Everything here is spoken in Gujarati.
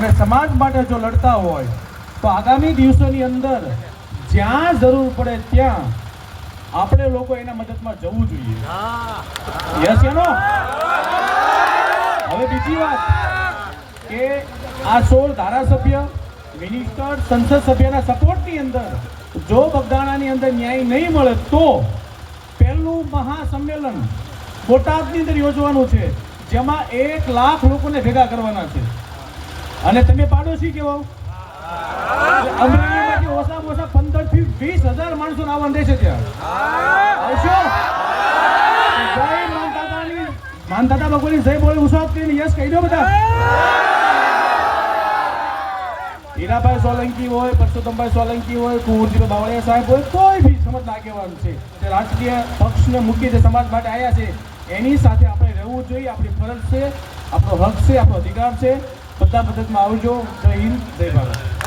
અને સમાજ માટે જો લડતા હોય, તો આગામી દિવસોની અંદર જ્યાં જરૂર પડે ત્યાં આપણે લોકો એના મદદમાં જવું જોઈએ. યસ એનો હવે બીજી વાત કે આ સોળ ધારાસભ્ય મિનિસ્ટર સંસદ સભ્યના સપોર્ટની અંદર જો બગદાણાની અંદર ન્યાય નહીં મળે, તો પહેલું મહાસંમેલન બોટાદની અંદર યોજવાનું છે, જેમાં એક લાખ લોકોને ભેગા કરવાના છે. અને તમે પાડોશી કેવો? અમરેલીમાંથી ઓછામાં ઓછા પંદર વીસ હજાર માણસો આવવાનું રહેશે ત્યાં. આવશો? જય માનતાતાની માનતાતા યસ કહી દો બધા. હીરાભાઈ સોલંકી હોય, પરસોત્તમભાઈ સોલંકી હોય, કુંવરજીભાઈ સાહેબ હોય, કોઈ બી સમાજના આગેવાન છે. તે રાજકીય પક્ષને મૂકી જે સમાજ માટે આવ્યા છે, એની સાથે આપણે રહેવું જોઈએ, આપણી ફરજ છે, આપણો હક છે, આપણો અધિકાર છે. બધા મદદમાં આવજો. જય હિન્દ જય ભારત.